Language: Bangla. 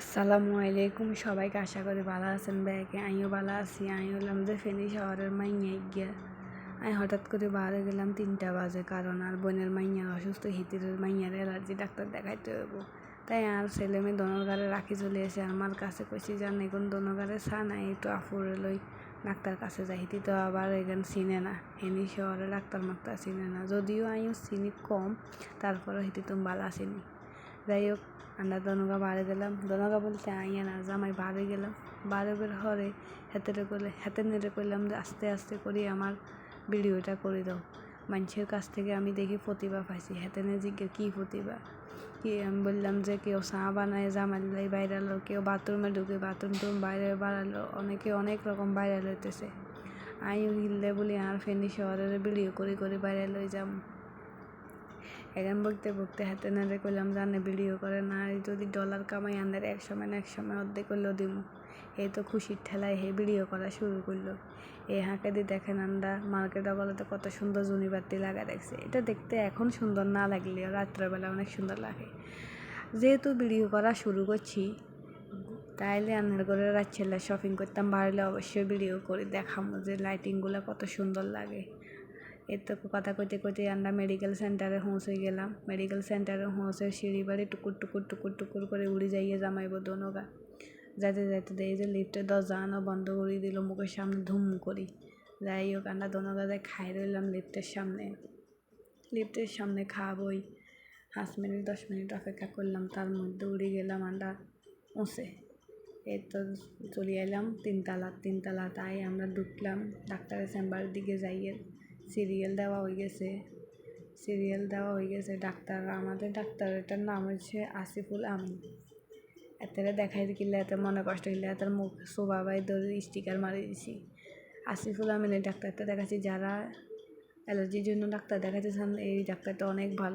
আসসালামু আলাইকুম, সবাইকে আশা করি ভালো আছেন। ব্যাগে আমিও ভালো আছি। আমি হলাম যে ফেনি শহরের মাইয়া গিয়া। আমি হঠাৎ করে বাইরে গেলাম তিনটা বাজে কারণ আর বোনের মাইয়া অসুস্থ, হিতির মাইয়ার অ্যালার্জি ডাক্তার দেখাইতে হইব। তাই আর ছেলে মেয়ে দনগারে রাখি চলে এসে আমার কাছে কইছি জান এখন দনগারে চা নাই একটু আফুরে লই ডাক্তার কাছে যাই। হিতি তো আবার এখানে চিনে না। হেনি শহরে ডাক্তার মাক্তার চিনে না। যদিও আমিও চিনি কম তারপরে হিতি তুমি ভালো চিনি যাই হোক আমরা দনগা বাড়ি গেলাম দনগা বলতে আইয়া না জামাই বাড়ি গেলাম। বাড়ি বের হরে হাতেরে করলে হাতে নেড়ে করলাম যে, আস্তে আস্তে করি আমার ভিডিওটা করে দাও মানুষের কাছ থেকে আমি দেখি প্রতিভা পাইছি। হাতে নে জিজ্ঞেস কী প্রতিভা কি আমি বললাম যে, কেউ চা বানায় জামাই বাইরালো কেউ বাথরুমে ঢুকে বাথরুম টুম বাইরে বাড়ালো অনেকে অনেক রকম বাইরে লইতেছে আমি হিললে বলি আর ফেনি শহরের ভিডিও করে করে বাইরে লই যাম। এখন বলতে বলতে হাতে না নাড়ে কইলাম জানে ভিডিও করে না যদি ডলার কামাই আনদের এক সময় না এক সময় অর্ধেক করলেও দিব এই তো খুশির ঠেলায় হে ভিডিও করা শুরু করল। এই হাঁকে দিয়ে দেখেন আমরা মার্কেটে বলতে কত সুন্দর জুনিবাতি লাগা দেখছে। এটা দেখতে এখন সুন্দর না লাগলেও রাত্রেবেলা অনেক সুন্দর লাগে। যেহেতু ভিডিও করা শুরু করছি, তাইলে আনার করে রাত্রেবেলা শপিং করতাম, বাড়লে অবশ্যই ভিডিও করে দেখাবো যে লাইটিংগুলো কত সুন্দর লাগে। এর তো কথা কইতে কইতে আমরা মেডিকেল সেন্টারে পৌঁছে গেলাম। মেডিকেল সেন্টারে পৌঁছে সিঁড়ি বাড়ি টুকুর টুকুর টুকুর টুকুর করে উড়ে যাইয়ে জামাইব দোনোগা। যাইতে যাইতে দেয় যে লিফটের দরজা আনো বন্ধ করে দিল, মুখের সামনে ধুম করি। যাই হোক আমরা দোনোগা যাই খাই রইলাম লিফটের সামনে। লিফটের সামনে খাবই। পাঁচ মিনিট, দশ মিনিট অপেক্ষা করলাম, তার মধ্যে উড়ে গেলাম আমরা উঁচে এই তো চলে এলাম তিনতলা। তিনতলা তাই আমরা ঢুকলাম, ডাক্তারের চেম্বারের দিকে যাইয়ে সিরিয়াল দেওয়া হয়ে গেছে। সিরিয়াল দেওয়া হয়ে গেছে, ডাক্তার, আমাদের ডাক্তারটার নাম হচ্ছে আসিফুল আমিন। এতে দেখাই কিনলে এত মনে কষ্ট হইলে এত মুখ শোভাবাই ধরে স্টিকার মারি দিছি। আসিফুল আমিনের ডাক্তারটা দেখাচ্ছি যারা অ্যালার্জির জন্য ডাক্তার দেখাতে চান, এই ডাক্তারটা অনেক ভালো।